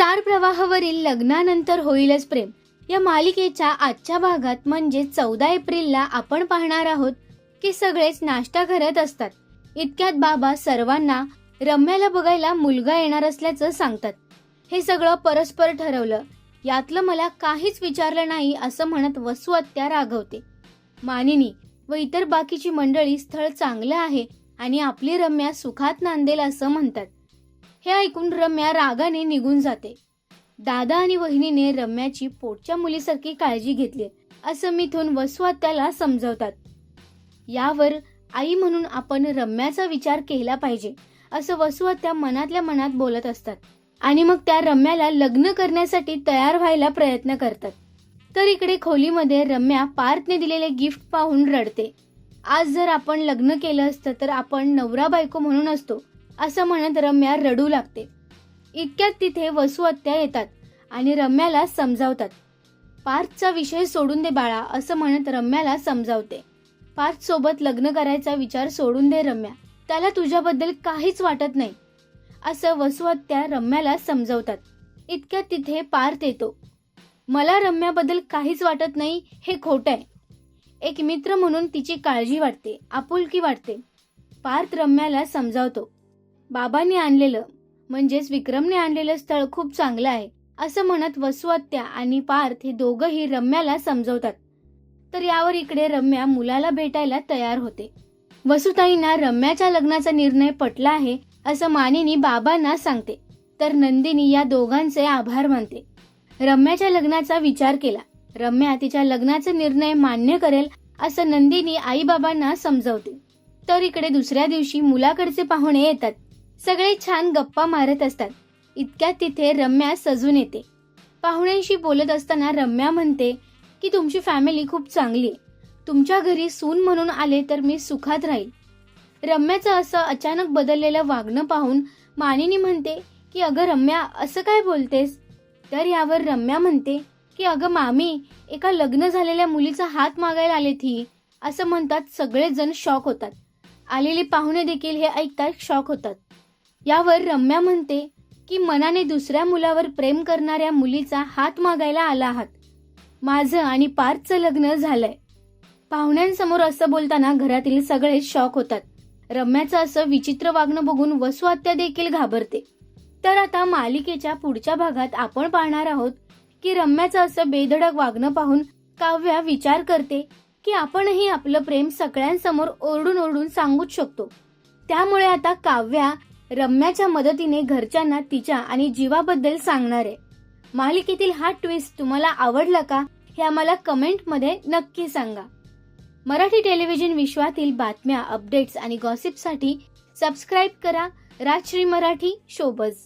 Star प्रवाहावरील लग्नानंतर होईलच प्रेम. या मालिकेच्या आजच्या भागात म्हणजे चौदा एप्रिलला आपण पाहणार आहोत की सगळेच नाश्ता करत असतात. इतक्यात बाबा सर्वांना रम्याला बघायला मुलगा येणार असल्याचं सांगतात. हे सगळं परस्पर ठरवलं. यातलं मला काहीच विचारलं नाही असं म्हणत वसू आत्या रागवते. मानिनी व इतर बाकीची मंडळी स्थळ चांगलं आहे आणि आपली रम्या सुखात नांदेल असं म्हणतात. हे ऐकून रम्या रागाने निघून जाते. दादा आणि वहिनीने रम्याची पोटच्या मुलीसारखी काळजी घेतली असं मिथून वसुआ त्याला समजवतात. यावर आई म्हणून आपण रम्याचा विचार केला पाहिजे असं वसुआ त्या मनातल्या मनात बोलत असतात. आणि मग त्या रम्याला लग्न करण्यासाठी तयार व्हायला प्रयत्न करतात. तर इकडे खोलीमध्ये रम्या पार्थने दिलेले गिफ्ट पाहून रडते. आज जर आपण लग्न केलं असतं तर आपण नवरा बायको म्हणून असतो. असं म्हणत रम्या रडू लागते. इतक्यात तिथे वसू येतात आणि रम्याला समजावतात. पार्थचा विषय सोडून दे बाळा असं म्हणत रम्याला समजावते. पार्थ सोबत लग्न करायचा विचार सोडून दे रम्या. त्याला तुझ्याबद्दल काहीच वाटत नाही. असं वसू रम्याला समजवतात. इतक्यात तिथे पार्थ येतो. मला रम्याबद्दल काहीच वाटत नाही हे खोटं आहे. एक मित्र म्हणून तिची काळजी वाटते आपुलकी वाटते. पार्थ रम्याला समजावतो. बाबांनी आणलेलं म्हणजेच विक्रमने आणलेलं स्थळ खूप चांगलं आहे असं म्हणत वसू आणि पार्थ हे दोघंही रम्याला समजवतात. तर यावर इकडे रम्या मुलाला भेटायला तयार होते. वसुताईंना रम्याच्या लग्नाचा निर्णय पटला आहे असं मानिनी बाबांना सांगते. तर नंदिनी या दोघांचे आभार मानते. रम्याच्या लग्नाचा विचार केला. रम्या तिच्या लग्नाचा निर्णय मान्य करेल असं नंदिनी आईबाबांना समजवते. तर इकडे दुसऱ्या दिवशी मुलाकडचे पाहुणे येतात. सगळे छान गप्पा मारत असतात. इतक्यात तिथे रम्या सजून येते. पाहुण्यांशी बोलत असताना रम्या म्हणते की तुमची फॅमिली खूप चांगली आहे. तुमच्या घरी सून म्हणून आले तर मी सुखात राहील. रम्याचं असं अचानक बदललेलं वागणं पाहून मानिनी म्हणते की अगं रम्या असं काय बोलतेस? तर यावर रम्या म्हणते की अगं मामी एका लग्न झालेल्या मुलीचा हात मागायला आले थी असं म्हणतात सगळेजण शॉक होतात. आलेले पाहुणे देखील हे ऐकतात शॉक होतात. यावर रम्या म्हणते की मनाने दुसऱ्या मुलावर प्रेम करणाऱ्या मुलीचा हात मागायला आला आहात. माझं आणि पार्थचं लग्न झालंय. पाहुण्यांसमोर असं बोलताना घरातील सगळे शॉक होतात. रम्याचं असं विचित्र वागणं बघून वसुआत्या देखील घाबरते. तर आता मालिकेच्या पुढच्या भागात आपण पाहणार आहोत की रम्याचं असं बेधडक वागणं पाहून काव्या विचार करते की आपणही आपलं प्रेम सगळ्यांसमोर ओरडून ओरडून सांगूच शकतो. त्यामुळे आता काव्या रम्याच्या मदतीने घरच्यांना तिच्या आणि जीवाबद्दल सांगणार आहे. मालिकेतील हा ट्विस्ट तुम्हाला आवडला का हे आम्हाला कमेंटमध्ये नक्की सांगा. मराठी टेलिव्हिजन विश्वातील बातम्या अपडेट्स आणि गॉसिपसाठी सबस्क्राईब करा राजश्री मराठी शोबज